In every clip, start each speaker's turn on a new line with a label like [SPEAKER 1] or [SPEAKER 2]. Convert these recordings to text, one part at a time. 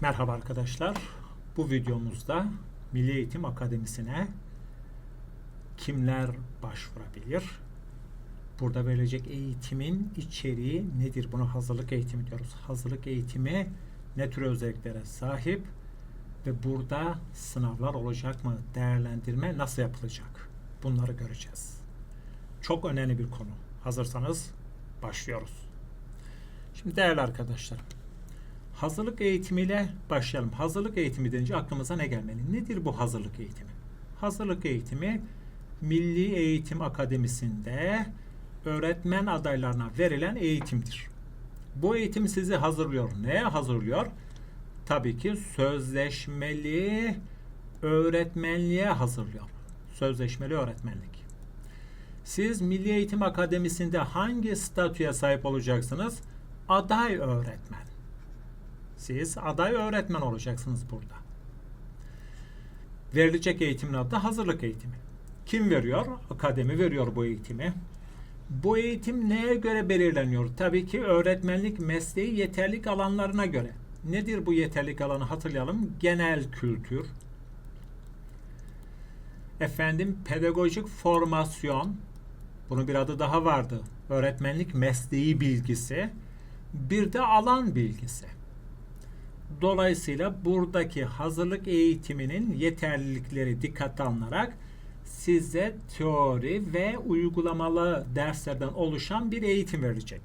[SPEAKER 1] Merhaba arkadaşlar. Bu videomuzda Milli Eğitim Akademisi'ne kimler başvurabilir? Burada verilecek eğitimin içeriği nedir? Buna hazırlık eğitimi diyoruz. Hazırlık eğitimi ne tür özelliklere sahip ve burada sınavlar olacak mı? Değerlendirme nasıl yapılacak? Bunları göreceğiz. Çok önemli bir konu. Hazırsanız başlıyoruz. Şimdi değerli arkadaşlar, Hazırlık eğitimiyle başlayalım. Hazırlık eğitimi denince aklımıza ne gelmeli? Nedir bu hazırlık eğitimi? Hazırlık eğitimi Milli Eğitim Akademisi'nde öğretmen adaylarına verilen eğitimdir. Bu eğitim sizi hazırlıyor. Neye hazırlıyor? Tabii ki sözleşmeli öğretmenliğe hazırlıyor. Sözleşmeli öğretmenlik. Siz Milli Eğitim Akademisi'nde hangi statüye sahip olacaksınız? Aday öğretmen. Siz aday öğretmen olacaksınız burada. Verilecek eğitimin adı hazırlık eğitimi. Kim veriyor? Akademi veriyor bu eğitimi. Bu eğitim neye göre belirleniyor? Tabii ki öğretmenlik mesleği yeterlik alanlarına göre. Nedir bu yeterlik alanı hatırlayalım. Genel kültür, efendim pedagojik formasyon, bunun bir adı daha vardı. Öğretmenlik mesleği bilgisi, bir de alan bilgisi. Dolayısıyla buradaki hazırlık eğitiminin yeterlilikleri dikkate alınarak size teori ve uygulamalı derslerden oluşan bir eğitim verilecek.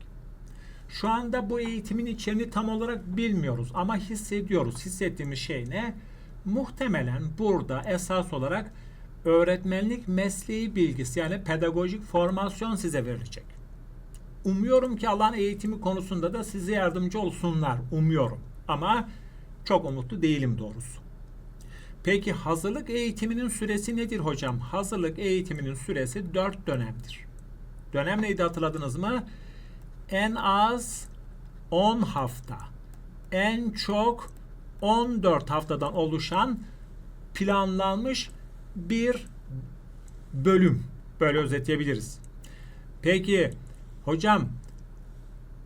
[SPEAKER 1] Şu anda bu eğitimin içeriğini tam olarak bilmiyoruz ama hissediyoruz. Hissettiğimiz şey ne? Muhtemelen burada esas olarak öğretmenlik mesleği bilgisi yani pedagojik formasyon size verilecek. Umuyorum ki alan eğitimi konusunda da size yardımcı olsunlar. Umuyorum. Ama çok umutlu değilim doğrusu. Peki hazırlık eğitiminin süresi nedir hocam? Hazırlık eğitiminin süresi 4 dönemdir. Dönem neydi hatırladınız mı? En az 10 hafta, en çok 14 haftadan oluşan planlanmış bir bölüm. Böyle özetleyebiliriz. Peki hocam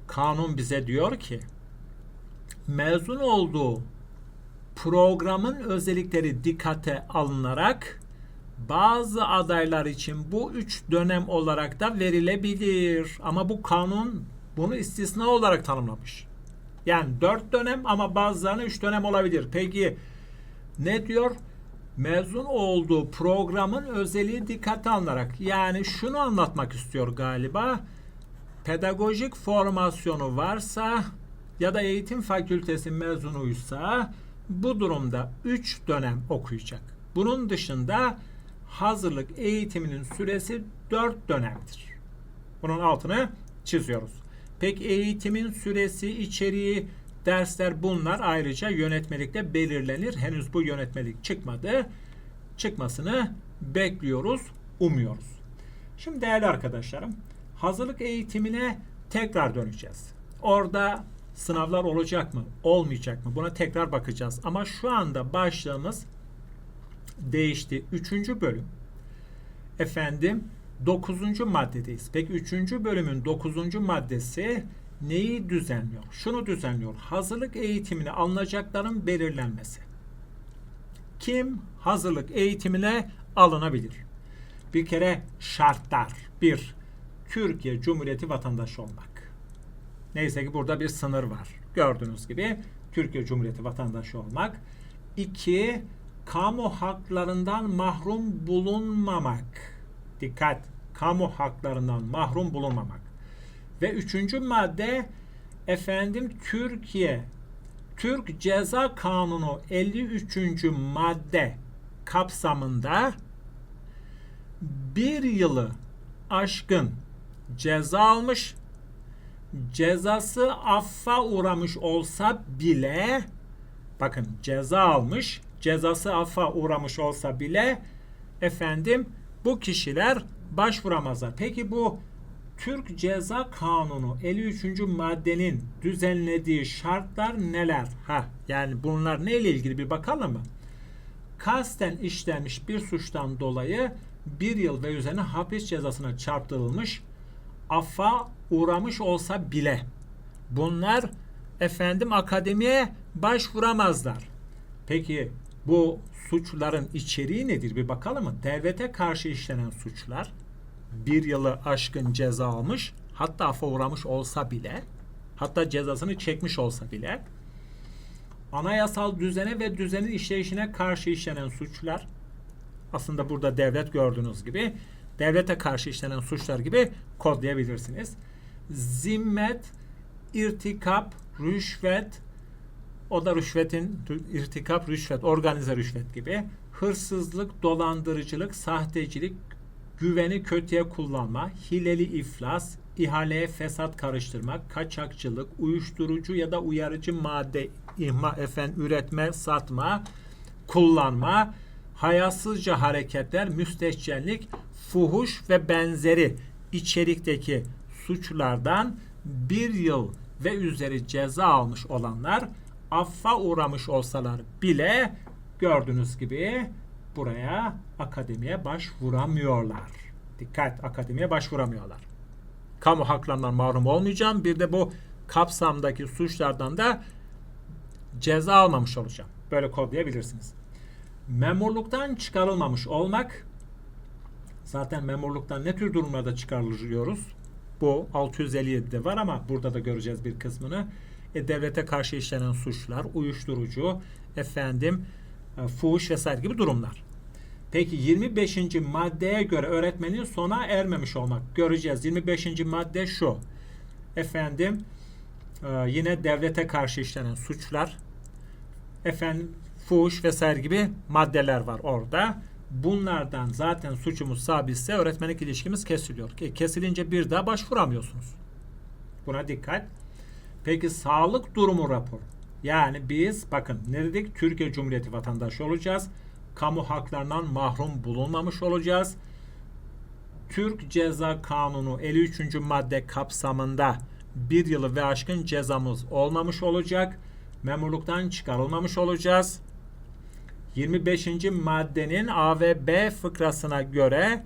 [SPEAKER 1] kanun bize diyor ki mezun olduğu programın özellikleri dikkate alınarak bazı adaylar için bu üç dönem olarak da verilebilir. Ama bu kanun bunu istisna olarak tanımlamış. Yani dört dönem ama bazılarına üç dönem olabilir. Peki ne diyor? Mezun olduğu programın özelliği dikkate alınarak. Yani şunu anlatmak istiyor galiba. Pedagojik formasyonu varsa ya da eğitim fakültesi mezunuysa bu durumda 3 dönem okuyacak. Bunun dışında hazırlık eğitiminin süresi 4 dönemdir. Bunun altını çiziyoruz. Peki eğitimin süresi, içeriği, dersler bunlar ayrıca yönetmelikte belirlenir. Henüz bu yönetmelik çıkmadı. Çıkmasını bekliyoruz, umuyoruz. Şimdi değerli arkadaşlarım, hazırlık eğitimine tekrar döneceğiz. Orada sınavlar olacak mı, olmayacak mı? Buna tekrar bakacağız. Ama şu anda başlığımız değişti. Üçüncü bölüm. Efendim, dokuzuncu maddedeyiz. Peki üçüncü bölümün dokuzuncu maddesi neyi düzenliyor? Şunu düzenliyor. Hazırlık eğitimine alınacakların belirlenmesi. Kim hazırlık eğitimine alınabilir? Bir kere şartlar. Bir, Türkiye Cumhuriyeti vatandaşı olmak. Neyse ki burada bir sınır var. Gördüğünüz gibi Türkiye Cumhuriyeti vatandaşı olmak. İki, kamu haklarından mahrum bulunmamak. Dikkat, kamu haklarından mahrum bulunmamak. Ve üçüncü madde efendim Türkiye Türk Ceza Kanunu 53. madde kapsamında bir yılı aşkın ceza almış cezası affa uğramış olsa bile bakın ceza almış cezası affa uğramış olsa bile efendim bu kişiler başvuramazlar. Peki bu Türk Ceza Kanunu 53. maddenin düzenlediği şartlar neler? Ha yani bunlar neyle ilgili bir bakalım mı? Kasten işlenmiş bir suçtan dolayı bir yıl ve üzerine hapis cezasına çarptırılmış affa uğramış olsa bile bunlar efendim akademiye başvuramazlar. Peki bu suçların içeriği nedir? Bir bakalım mı? Devlete karşı işlenen suçlar bir yılı aşkın ceza almış hatta affa uğramış olsa bile hatta cezasını çekmiş olsa bile anayasal düzene ve düzenin işleyişine karşı işlenen suçlar aslında burada devlet gördüğünüz gibi devlete karşı işlenen suçlar gibi kodlayabilirsiniz. Zimmet, irtikap, rüşvet, o da rüşvetin irtikap, rüşvet, organize rüşvet gibi hırsızlık, dolandırıcılık, sahtecilik, güveni kötüye kullanma, hileli iflas, ihaleye fesat karıştırmak, kaçakçılık, uyuşturucu ya da uyarıcı madde ihma efendim üretme, satma, kullanma, hayasızca hareketler, müstehcenlik, fuhuş ve benzeri içerikteki suçlardan bir yıl ve üzeri ceza almış olanlar affa uğramış olsalar bile gördüğünüz gibi buraya akademiye başvuramıyorlar. Dikkat akademiye başvuramıyorlar. Kamu haklarından mahrum olmayacağım. Bir de bu kapsamdaki suçlardan da ceza almamış olacağım. Böyle kodlayabilirsiniz. Memurluktan çıkarılmamış olmak zaten memurluktan ne tür durumlarda çıkarılıyoruz? Bu 657'de var ama burada da göreceğiz bir kısmını. E, devlete karşı işlenen suçlar, uyuşturucu, efendim, e, fuhuş vesaire gibi durumlar. Peki 25. maddeye göre öğretmenin sona ermemiş olmak. Göreceğiz. 25. madde şu. Efendim e, yine devlete karşı işlenen suçlar, efendim fuhuş vesaire gibi maddeler var orada. Bunlardan zaten suçumuz sabitse öğretmenlik ilişkimiz kesiliyor. Kesilince bir daha başvuramıyorsunuz. Buna dikkat. Peki sağlık durumu raporu. Yani biz bakın ne dedik? Türkiye Cumhuriyeti vatandaşı olacağız. Kamu haklarından mahrum bulunmamış olacağız. Türk Ceza Kanunu 53. madde kapsamında bir yılı ve aşkın cezamız olmamış olacak. Memurluktan çıkarılmamış olacağız. 25. maddenin A ve B fıkrasına göre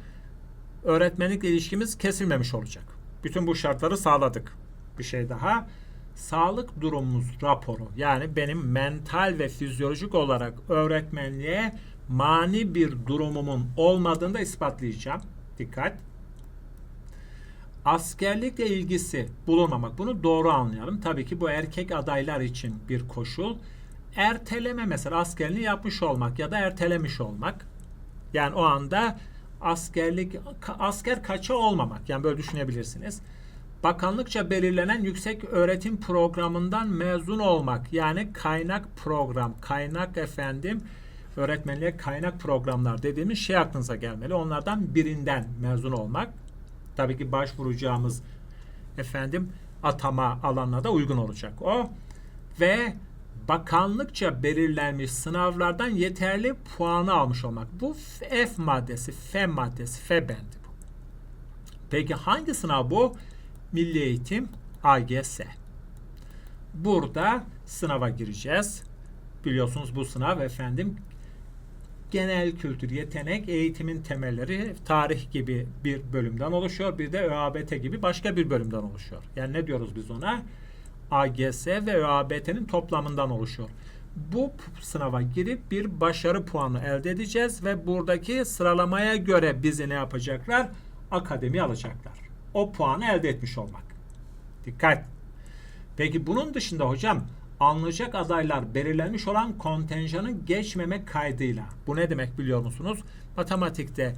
[SPEAKER 1] öğretmenlik ilişkimiz kesilmemiş olacak. Bütün bu şartları sağladık. Bir şey daha. Sağlık durumumuz raporu yani benim mental ve fizyolojik olarak öğretmenliğe mani bir durumumun olmadığını da ispatlayacağım. Dikkat. Askerlikle ilgisi bulunmamak. Bunu doğru anlayalım. Tabii ki bu erkek adaylar için bir koşul erteleme mesela askerliği yapmış olmak ya da ertelemiş olmak. Yani o anda askerlik asker kaça olmamak. Yani böyle düşünebilirsiniz. Bakanlıkça belirlenen yüksek öğretim programından mezun olmak. Yani kaynak program, kaynak efendim öğretmenliğe kaynak programlar dediğimiz şey aklınıza gelmeli. Onlardan birinden mezun olmak. Tabii ki başvuracağımız efendim atama alanına da uygun olacak o. Ve bakanlıkça belirlenmiş sınavlardan yeterli puanı almış olmak. Bu F maddesi, F maddesi, F bendi bu. Peki hangi sınav bu? Milli Eğitim AGS. Burada sınava gireceğiz. Biliyorsunuz bu sınav efendim genel kültür, yetenek, eğitimin temelleri, tarih gibi bir bölümden oluşuyor. Bir de ÖABT gibi başka bir bölümden oluşuyor. Yani ne diyoruz biz ona? AGS ve ÖABT'nin toplamından oluşuyor. Bu sınava girip bir başarı puanı elde edeceğiz ve buradaki sıralamaya göre bizi ne yapacaklar? Akademi alacaklar. O puanı elde etmiş olmak. Dikkat. Peki bunun dışında hocam alınacak adaylar belirlenmiş olan kontenjanı geçmemek kaydıyla. Bu ne demek biliyor musunuz? Matematikte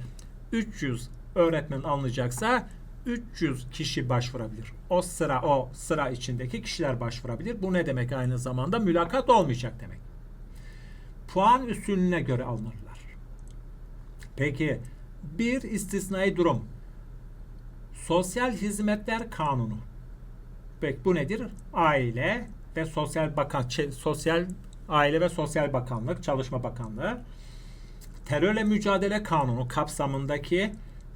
[SPEAKER 1] 300 öğretmen alınacaksa 300 kişi başvurabilir. O sıra o sıra içindeki kişiler başvurabilir. Bu ne demek aynı zamanda? Mülakat olmayacak demek. Puan üstünlüğüne göre alınırlar. Peki bir istisnai durum. Sosyal Hizmetler Kanunu. Peki bu nedir? Aile ve Sosyal Bakan Sosyal Aile ve Sosyal Bakanlık, Çalışma Bakanlığı. Terörle Mücadele Kanunu kapsamındaki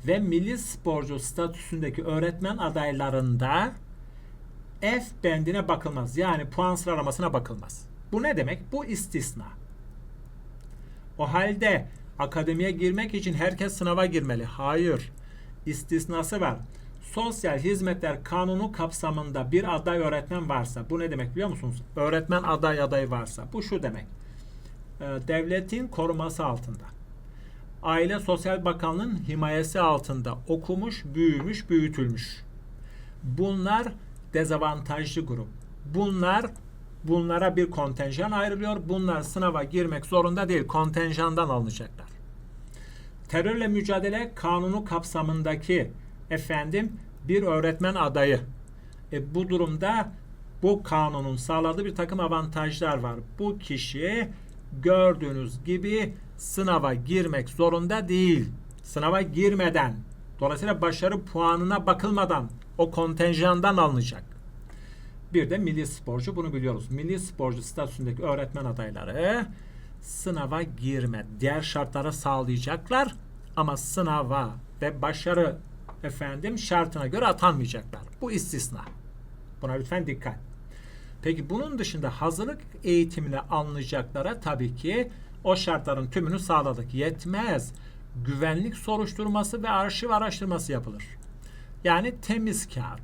[SPEAKER 1] ve milli sporcu statüsündeki öğretmen adaylarında F bendine bakılmaz. Yani puan sıralamasına bakılmaz. Bu ne demek? Bu istisna. O halde akademiye girmek için herkes sınava girmeli. Hayır. İstisnası var. Sosyal Hizmetler Kanunu kapsamında bir aday öğretmen varsa, bu ne demek biliyor musunuz? Öğretmen aday adayı varsa, bu şu demek. Ee, devletin koruması altında. Aile Sosyal Bakanlığı'nın himayesi altında okumuş, büyümüş, büyütülmüş. Bunlar dezavantajlı grup. Bunlar bunlara bir kontenjan ayrılıyor. Bunlar sınava girmek zorunda değil. Kontenjandan alınacaklar. Terörle mücadele kanunu kapsamındaki efendim bir öğretmen adayı. E, bu durumda bu kanunun sağladığı bir takım avantajlar var. Bu kişi gördüğünüz gibi sınava girmek zorunda değil. Sınava girmeden, dolayısıyla başarı puanına bakılmadan o kontenjandan alınacak. Bir de milli sporcu bunu biliyoruz. Milli sporcu statüsündeki öğretmen adayları sınava girme, diğer şartları sağlayacaklar ama sınava ve başarı efendim şartına göre atanmayacaklar. Bu istisna. Buna lütfen dikkat. Peki bunun dışında hazırlık eğitimine alınacaklara tabii ki o şartların tümünü sağladık. Yetmez. Güvenlik soruşturması ve arşiv araştırması yapılır. Yani temiz kağıt.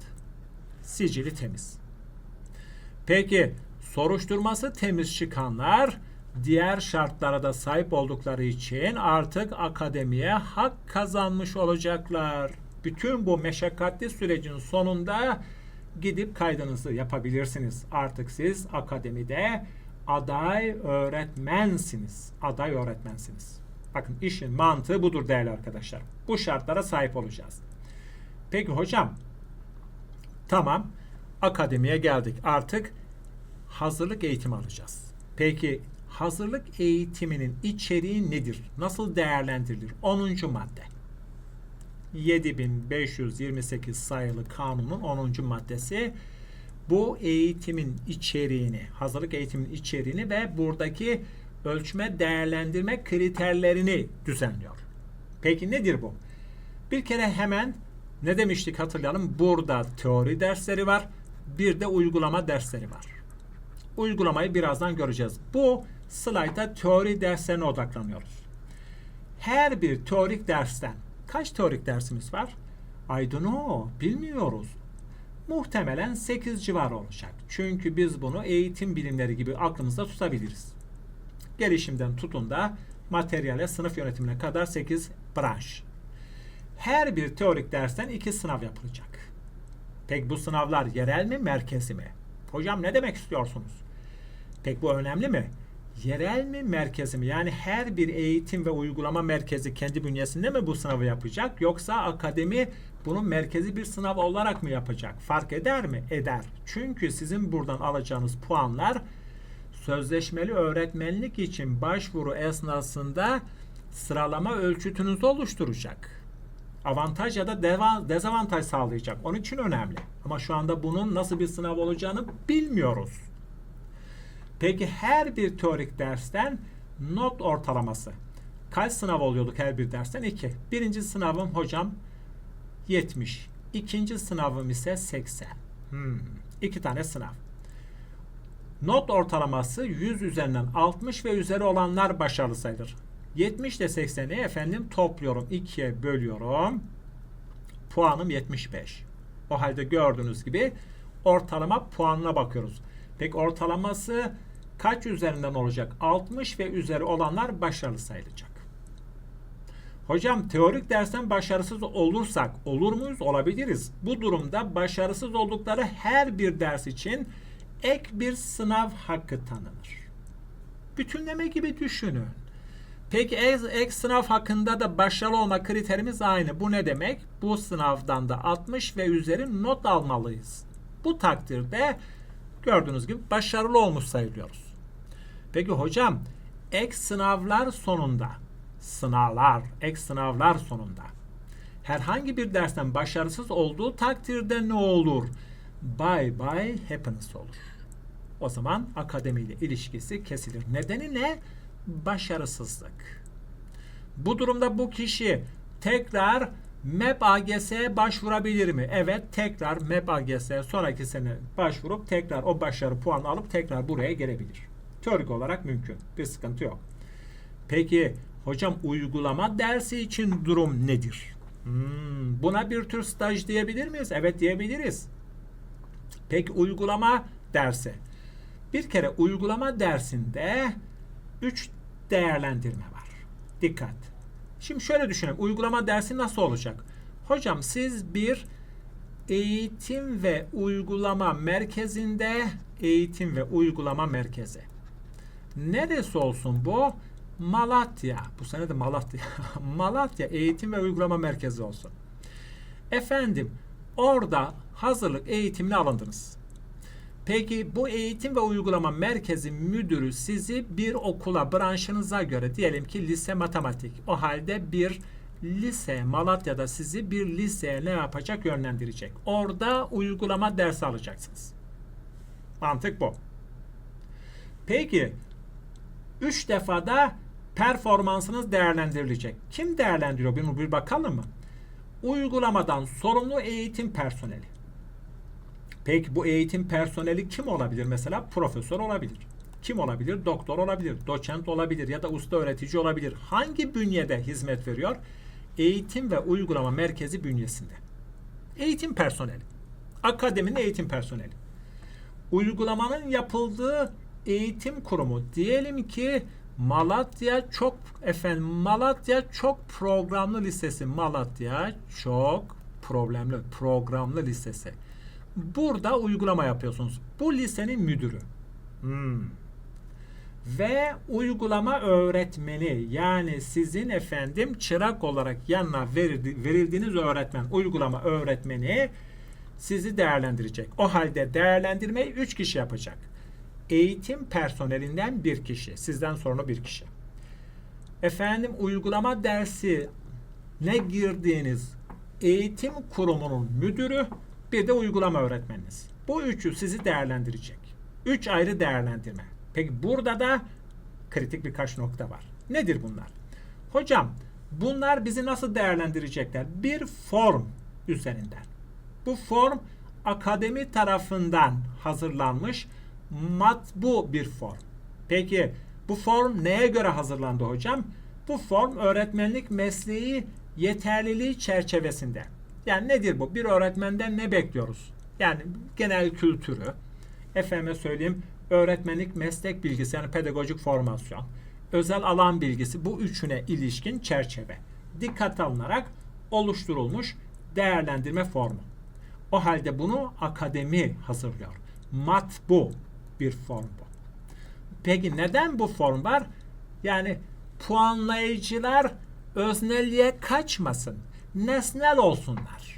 [SPEAKER 1] Sicili temiz. Peki soruşturması temiz çıkanlar diğer şartlara da sahip oldukları için artık akademiye hak kazanmış olacaklar. Bütün bu meşakkatli sürecin sonunda gidip kaydınızı yapabilirsiniz. Artık siz akademide aday öğretmensiniz. Aday öğretmensiniz. Bakın işin mantığı budur değerli arkadaşlar. Bu şartlara sahip olacağız. Peki hocam tamam akademiye geldik. Artık hazırlık eğitimi alacağız. Peki hazırlık eğitiminin içeriği nedir? Nasıl değerlendirilir? 10. madde. 7528 sayılı kanunun 10. maddesi bu eğitimin içeriğini, hazırlık eğitimin içeriğini ve buradaki ölçme değerlendirme kriterlerini düzenliyor. Peki nedir bu? Bir kere hemen ne demiştik hatırlayalım. Burada teori dersleri var. Bir de uygulama dersleri var. Uygulamayı birazdan göreceğiz. Bu slaytta teori derslerine odaklanıyoruz. Her bir teorik dersten kaç teorik dersimiz var? I don't know. Bilmiyoruz. Muhtemelen 8 civarı olacak. Çünkü biz bunu eğitim bilimleri gibi aklımızda tutabiliriz. Gelişimden tutun da materyale, sınıf yönetimine kadar 8 branş. Her bir teorik dersten 2 sınav yapılacak. Peki bu sınavlar yerel mi, merkezi mi? Hocam ne demek istiyorsunuz? Peki bu önemli mi? Yerel mi, merkezi mi? Yani her bir eğitim ve uygulama merkezi kendi bünyesinde mi bu sınavı yapacak? Yoksa akademi bunu merkezi bir sınav olarak mı yapacak? Fark eder mi? Eder. Çünkü sizin buradan alacağınız puanlar sözleşmeli öğretmenlik için başvuru esnasında sıralama ölçütünüzü oluşturacak. Avantaj ya da deva, dezavantaj sağlayacak. Onun için önemli. Ama şu anda bunun nasıl bir sınav olacağını bilmiyoruz. Peki her bir teorik dersten not ortalaması. Kaç sınav oluyorduk her bir dersten? 2. Birinci sınavım hocam 70. İkinci sınavım ise 80. Hmm. İki tane sınav. Not ortalaması 100 üzerinden 60 ve üzeri olanlar başarılı sayılır. 70 ile 80'i efendim topluyorum. 2'ye bölüyorum. Puanım 75. O halde gördüğünüz gibi ortalama puanına bakıyoruz. Peki ortalaması kaç üzerinden olacak? 60 ve üzeri olanlar başarılı sayılacak. Hocam teorik dersten başarısız olursak olur muyuz? Olabiliriz. Bu durumda başarısız oldukları her bir ders için ek bir sınav hakkı tanınır. Bütünleme gibi düşünün. Peki ek, ek sınav hakkında da başarılı olma kriterimiz aynı. Bu ne demek? Bu sınavdan da 60 ve üzeri not almalıyız. Bu takdirde gördüğünüz gibi başarılı olmuş sayılıyoruz. Peki hocam ek sınavlar sonunda sınavlar, ek sınavlar sonunda herhangi bir dersten başarısız olduğu takdirde ne olur? Bye bye happiness olur. O zaman akademiyle ilişkisi kesilir. Nedeni ne? Başarısızlık. Bu durumda bu kişi tekrar MEP AGS'ye başvurabilir mi? Evet tekrar MEP AGS'ye sonraki sene başvurup tekrar o başarı puanı alıp tekrar buraya gelebilir. Teorik olarak mümkün. Bir sıkıntı yok. Peki hocam uygulama dersi için durum nedir? Hmm, buna bir tür staj diyebilir miyiz? Evet diyebiliriz. Peki uygulama dersi. Bir kere uygulama dersinde 3 değerlendirme var. Dikkat. Şimdi şöyle düşünelim. Uygulama dersi nasıl olacak? Hocam siz bir eğitim ve uygulama merkezinde eğitim ve uygulama merkezi. Neresi olsun bu? Malatya. Bu sene de Malatya. Malatya Eğitim ve Uygulama Merkezi olsun. Efendim orada hazırlık eğitimini alındınız. Peki bu eğitim ve uygulama merkezi müdürü sizi bir okula branşınıza göre diyelim ki lise matematik. O halde bir lise Malatya'da sizi bir liseye ne yapacak yönlendirecek. Orada uygulama dersi alacaksınız. Mantık bu. Peki 3 defada performansınız değerlendirilecek. Kim değerlendiriyor? Bunu bir bakalım mı? Uygulamadan sorumlu eğitim personeli. Peki bu eğitim personeli kim olabilir mesela? Profesör olabilir. Kim olabilir? Doktor olabilir, doçent olabilir ya da usta öğretici olabilir. Hangi bünyede hizmet veriyor? Eğitim ve uygulama merkezi bünyesinde. Eğitim personeli. Akademinin eğitim personeli. Uygulamanın yapıldığı eğitim kurumu diyelim ki Malatya çok efendim Malatya çok programlı lisesi Malatya çok problemli programlı lisesi. Burada uygulama yapıyorsunuz. Bu lisenin müdürü. Hmm. Ve uygulama öğretmeni yani sizin efendim çırak olarak yanına verildi, verildiğiniz öğretmen, uygulama öğretmeni sizi değerlendirecek. O halde değerlendirmeyi 3 kişi yapacak. Eğitim personelinden bir kişi, sizden sonra bir kişi. Efendim uygulama dersi ne girdiğiniz eğitim kurumunun müdürü bir de uygulama öğretmeniniz. Bu üçü sizi değerlendirecek. Üç ayrı değerlendirme. Peki burada da kritik birkaç nokta var. Nedir bunlar? Hocam bunlar bizi nasıl değerlendirecekler? Bir form üzerinden. Bu form akademi tarafından hazırlanmış matbu bir form. Peki bu form neye göre hazırlandı hocam? Bu form öğretmenlik mesleği yeterliliği çerçevesinde. Yani nedir bu? Bir öğretmenden ne bekliyoruz? Yani genel kültürü, efendime söyleyeyim öğretmenlik meslek bilgisi yani pedagojik formasyon, özel alan bilgisi bu üçüne ilişkin çerçeve dikkat alınarak oluşturulmuş değerlendirme formu. O halde bunu akademi hazırlıyor. Matbu bir form bu. Peki neden bu form var? Yani puanlayıcılar öznelliğe kaçmasın. Nesnel olsunlar.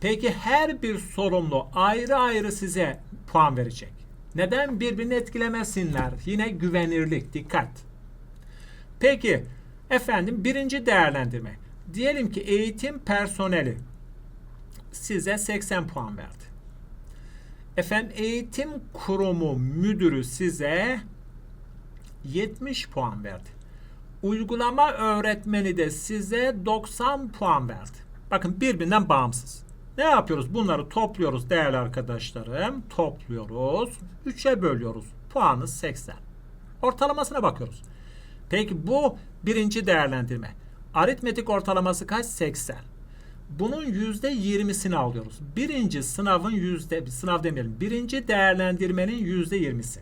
[SPEAKER 1] Peki her bir sorumlu ayrı ayrı size puan verecek. Neden birbirini etkilemesinler? Yine güvenirlik, dikkat. Peki efendim birinci değerlendirme. Diyelim ki eğitim personeli size 80 puan verdi. Efendim eğitim kurumu müdürü size 70 puan verdi. Uygulama öğretmeni de size 90 puan verdi. Bakın birbirinden bağımsız. Ne yapıyoruz? Bunları topluyoruz değerli arkadaşlarım. Topluyoruz. 3'e bölüyoruz. Puanı 80. Ortalamasına bakıyoruz. Peki bu birinci değerlendirme. Aritmetik ortalaması kaç? 80. Bunun yüzde yirmisini alıyoruz. Birinci sınavın yüzde, sınav demeyelim. Birinci değerlendirmenin yüzde yirmisi.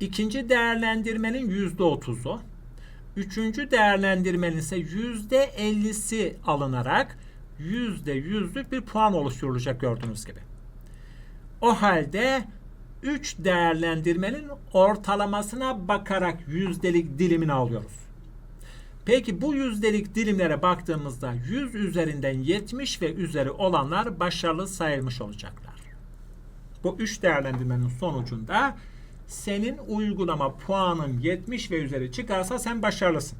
[SPEAKER 1] İkinci değerlendirmenin yüzde otuzu. Üçüncü değerlendirmenin ise yüzde ellisi alınarak yüzde yüzlük bir puan oluşturulacak gördüğünüz gibi. O halde 3 değerlendirmenin ortalamasına bakarak yüzdelik dilimini alıyoruz. Peki bu yüzdelik dilimlere baktığımızda 100 üzerinden 70 ve üzeri olanlar başarılı sayılmış olacaklar. Bu 3 değerlendirmenin sonucunda senin uygulama puanın 70 ve üzeri çıkarsa sen başarılısın.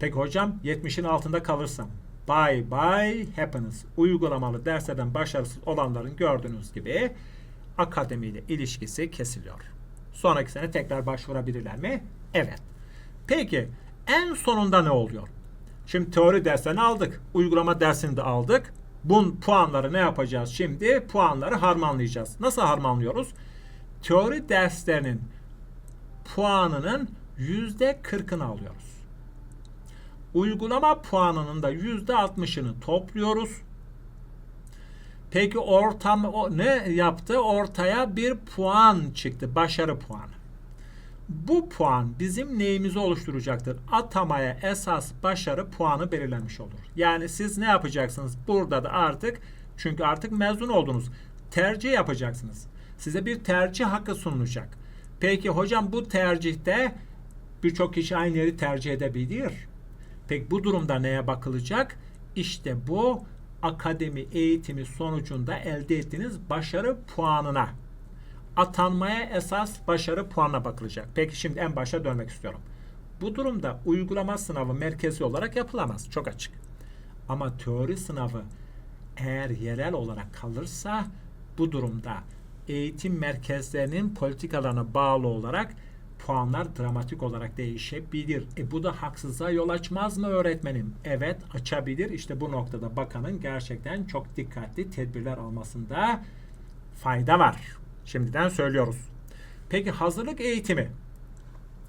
[SPEAKER 1] Peki hocam 70'in altında kalırsam bye bye happiness uygulamalı derslerden başarısız olanların gördüğünüz gibi akademiyle ilişkisi kesiliyor. Sonraki sene tekrar başvurabilirler mi? Evet. Peki en sonunda ne oluyor? Şimdi teori derslerini aldık. Uygulama dersini de aldık. Bu puanları ne yapacağız şimdi? Puanları harmanlayacağız. Nasıl harmanlıyoruz? Teori derslerinin puanının yüzde kırkını alıyoruz. Uygulama puanının da %60'ını topluyoruz. Peki ortam o ne yaptı? Ortaya bir puan çıktı. Başarı puanı. Bu puan bizim neyimizi oluşturacaktır? Atamaya esas başarı puanı belirlenmiş olur. Yani siz ne yapacaksınız? Burada da artık çünkü artık mezun oldunuz. Tercih yapacaksınız. Size bir tercih hakkı sunulacak. Peki hocam bu tercihte birçok kişi aynı yeri tercih edebilir. Peki bu durumda neye bakılacak? İşte bu akademi eğitimi sonucunda elde ettiğiniz başarı puanına atanmaya esas başarı puanına bakılacak. Peki şimdi en başa dönmek istiyorum. Bu durumda uygulama sınavı merkezi olarak yapılamaz. Çok açık. Ama teori sınavı eğer yerel olarak kalırsa bu durumda eğitim merkezlerinin politikalarına bağlı olarak puanlar dramatik olarak değişebilir. E bu da haksızlığa yol açmaz mı öğretmenim? Evet açabilir. İşte bu noktada bakanın gerçekten çok dikkatli tedbirler almasında fayda var. Şimdiden söylüyoruz. Peki hazırlık eğitimi.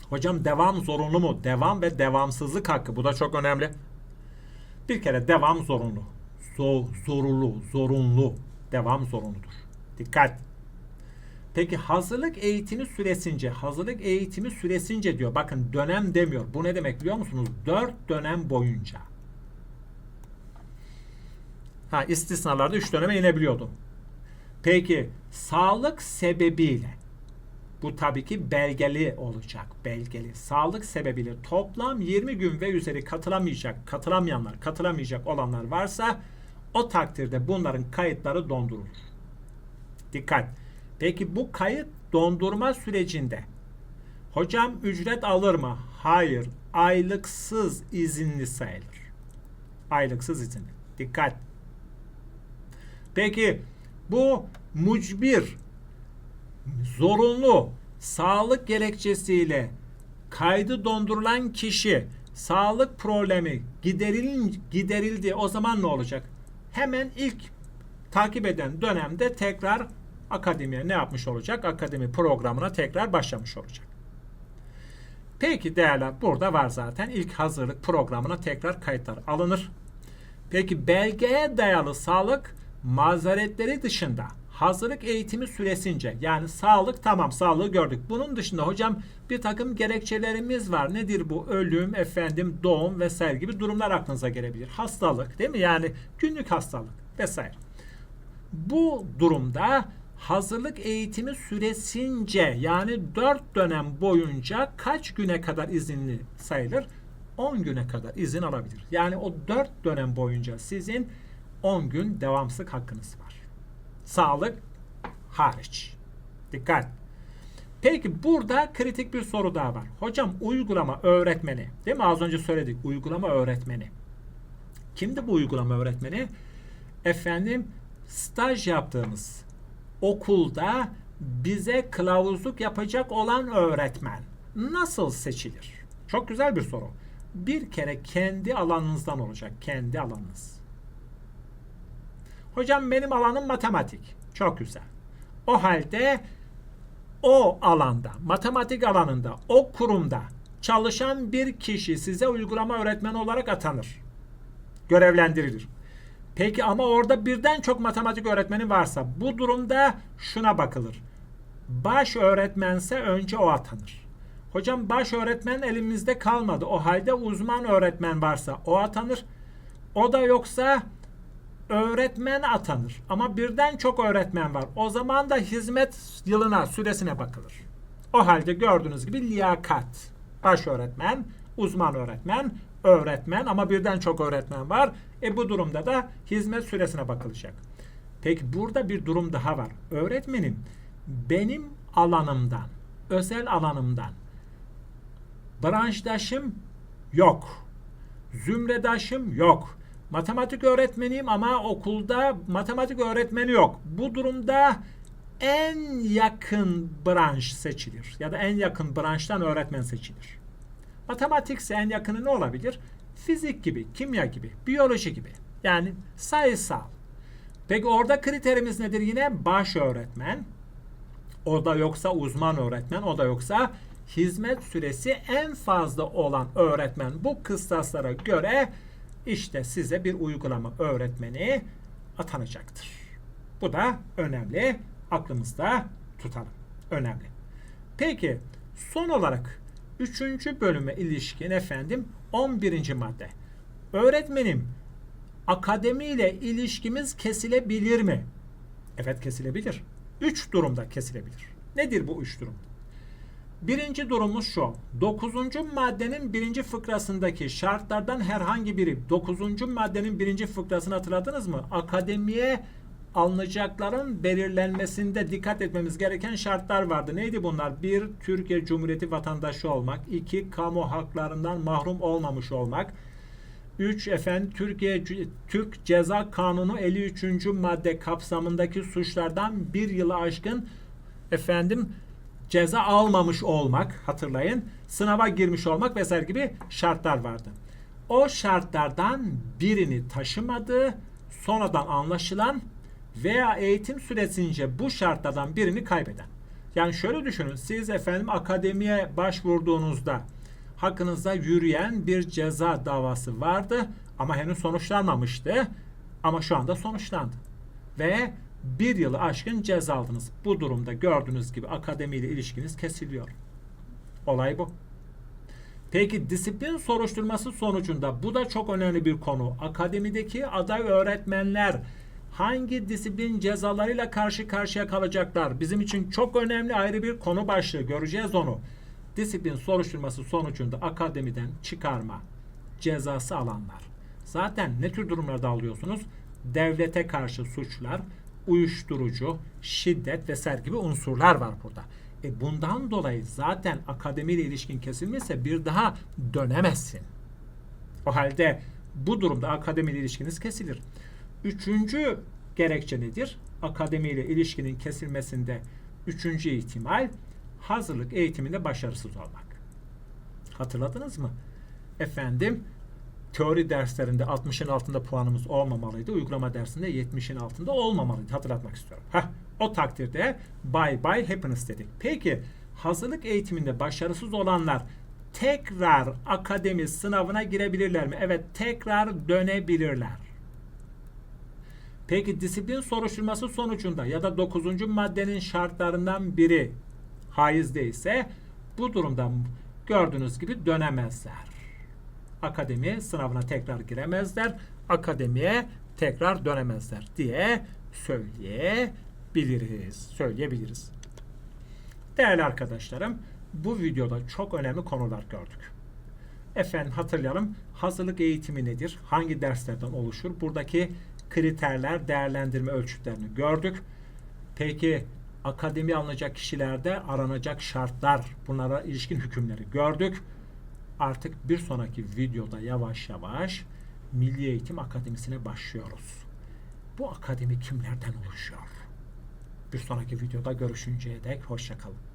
[SPEAKER 1] Hocam devam zorunlu mu? Devam ve devamsızlık hakkı. Bu da çok önemli. Bir kere devam zorunlu. Zor, zorunlu, zorunlu. Devam zorunludur. Dikkat. Peki hazırlık eğitimi süresince, hazırlık eğitimi süresince diyor. Bakın dönem demiyor. Bu ne demek biliyor musunuz? Dört dönem boyunca. Ha istisnalarda üç döneme inebiliyordu. Peki sağlık sebebiyle bu tabii ki belgeli olacak. Belgeli. Sağlık sebebiyle toplam 20 gün ve üzeri katılamayacak, katılamayanlar, katılamayacak olanlar varsa o takdirde bunların kayıtları dondurulur. Dikkat. Peki bu kayıt dondurma sürecinde hocam ücret alır mı? Hayır. Aylıksız izinli sayılır. Aylıksız izinli. Dikkat. Peki bu mucbir zorunlu sağlık gerekçesiyle kaydı dondurulan kişi sağlık problemi giderilin, giderildi o zaman ne olacak? Hemen ilk takip eden dönemde tekrar akademiye ne yapmış olacak? Akademi programına tekrar başlamış olacak. Peki değerler burada var zaten. ilk hazırlık programına tekrar kayıtlar alınır. Peki belgeye dayalı sağlık mazeretleri dışında hazırlık eğitimi süresince yani sağlık tamam sağlığı gördük. Bunun dışında hocam bir takım gerekçelerimiz var. Nedir bu? Ölüm, efendim doğum vesaire gibi durumlar aklınıza gelebilir. Hastalık değil mi? Yani günlük hastalık vesaire. Bu durumda hazırlık eğitimi süresince yani 4 dönem boyunca kaç güne kadar izinli sayılır? 10 güne kadar izin alabilir. Yani o 4 dönem boyunca sizin 10 gün devamsızlık hakkınız var. Sağlık hariç. Dikkat. Peki burada kritik bir soru daha var. Hocam uygulama öğretmeni. Değil mi? Az önce söyledik. Uygulama öğretmeni. Kimdi bu uygulama öğretmeni? Efendim staj yaptığımız okulda bize kılavuzluk yapacak olan öğretmen nasıl seçilir? Çok güzel bir soru. Bir kere kendi alanınızdan olacak. Kendi alanınız. Hocam benim alanım matematik. Çok güzel. O halde o alanda, matematik alanında, o kurumda çalışan bir kişi size uygulama öğretmeni olarak atanır. Görevlendirilir. Peki ama orada birden çok matematik öğretmeni varsa bu durumda şuna bakılır. Baş öğretmense önce o atanır. Hocam baş öğretmen elimizde kalmadı. O halde uzman öğretmen varsa o atanır. O da yoksa öğretmen atanır. Ama birden çok öğretmen var. O zaman da hizmet yılına, süresine bakılır. O halde gördüğünüz gibi liyakat. Baş öğretmen, uzman öğretmen, öğretmen ama birden çok öğretmen var. E bu durumda da hizmet süresine bakılacak. Peki burada bir durum daha var. Öğretmenim benim alanımdan, özel alanımdan branşdaşım yok. Zümredaşım yok. Matematik öğretmeniyim ama okulda matematik öğretmeni yok. Bu durumda en yakın branş seçilir ya da en yakın branştan öğretmen seçilir. Matematikse en yakını ne olabilir? Fizik gibi, kimya gibi, biyoloji gibi. Yani sayısal. Peki orada kriterimiz nedir yine? Baş öğretmen. O da yoksa uzman öğretmen, o da yoksa hizmet süresi en fazla olan öğretmen bu kıstaslara göre işte size bir uygulama öğretmeni atanacaktır. Bu da önemli. Aklımızda tutalım. Önemli. Peki son olarak 3. bölüme ilişkin efendim 11. madde. Öğretmenim akademiyle ilişkimiz kesilebilir mi? Evet kesilebilir. 3 durumda kesilebilir. Nedir bu 3 durum? Birinci durumumuz şu. 9. maddenin birinci fıkrasındaki şartlardan herhangi biri 9. maddenin birinci fıkrasını hatırladınız mı? Akademiye alınacakların belirlenmesinde dikkat etmemiz gereken şartlar vardı. Neydi bunlar? Bir, Türkiye Cumhuriyeti vatandaşı olmak. iki kamu haklarından mahrum olmamış olmak. 3 efendim Türkiye Türk Ceza Kanunu 53. madde kapsamındaki suçlardan bir yılı aşkın efendim ceza almamış olmak hatırlayın sınava girmiş olmak vesaire gibi şartlar vardı. O şartlardan birini taşımadı sonradan anlaşılan veya eğitim süresince bu şartlardan birini kaybeden. Yani şöyle düşünün siz efendim akademiye başvurduğunuzda hakkınızda yürüyen bir ceza davası vardı ama henüz sonuçlanmamıştı. Ama şu anda sonuçlandı. Ve bir yılı aşkın ceza aldınız. Bu durumda gördüğünüz gibi akademiyle ilişkiniz kesiliyor. Olay bu. Peki disiplin soruşturması sonucunda bu da çok önemli bir konu. Akademideki aday öğretmenler hangi disiplin cezalarıyla karşı karşıya kalacaklar? Bizim için çok önemli ayrı bir konu başlığı. Göreceğiz onu disiplin soruşturması sonucunda akademiden çıkarma cezası alanlar. Zaten ne tür durumlarda alıyorsunuz? Devlete karşı suçlar, uyuşturucu, şiddet vesaire gibi unsurlar var burada. E bundan dolayı zaten akademiyle ilişkin kesilmişse bir daha dönemezsin. O halde bu durumda akademiyle ilişkiniz kesilir. Üçüncü gerekçe nedir? Akademiyle ilişkinin kesilmesinde üçüncü ihtimal hazırlık eğitiminde başarısız olmak. Hatırladınız mı? Efendim teori derslerinde 60'ın altında puanımız olmamalıydı. Uygulama dersinde 70'in altında olmamalıydı. Hatırlatmak istiyorum. Heh, o takdirde bye bye happiness dedik. Peki hazırlık eğitiminde başarısız olanlar tekrar akademi sınavına girebilirler mi? Evet tekrar dönebilirler. Peki disiplin soruşturması sonucunda ya da 9. maddenin şartlarından biri haiz değilse bu durumda gördüğünüz gibi dönemezler. Akademi sınavına tekrar giremezler. Akademiye tekrar dönemezler diye söyleyebiliriz. Söyleyebiliriz. Değerli arkadaşlarım, bu videoda çok önemli konular gördük. Efendim hatırlayalım. Hazırlık eğitimi nedir? Hangi derslerden oluşur? Buradaki kriterler, değerlendirme ölçütlerini gördük. Peki akademi alınacak kişilerde aranacak şartlar, bunlara ilişkin hükümleri gördük. Artık bir sonraki videoda yavaş yavaş Milli Eğitim Akademisi'ne başlıyoruz. Bu akademi kimlerden oluşuyor? Bir sonraki videoda görüşünceye dek hoşçakalın.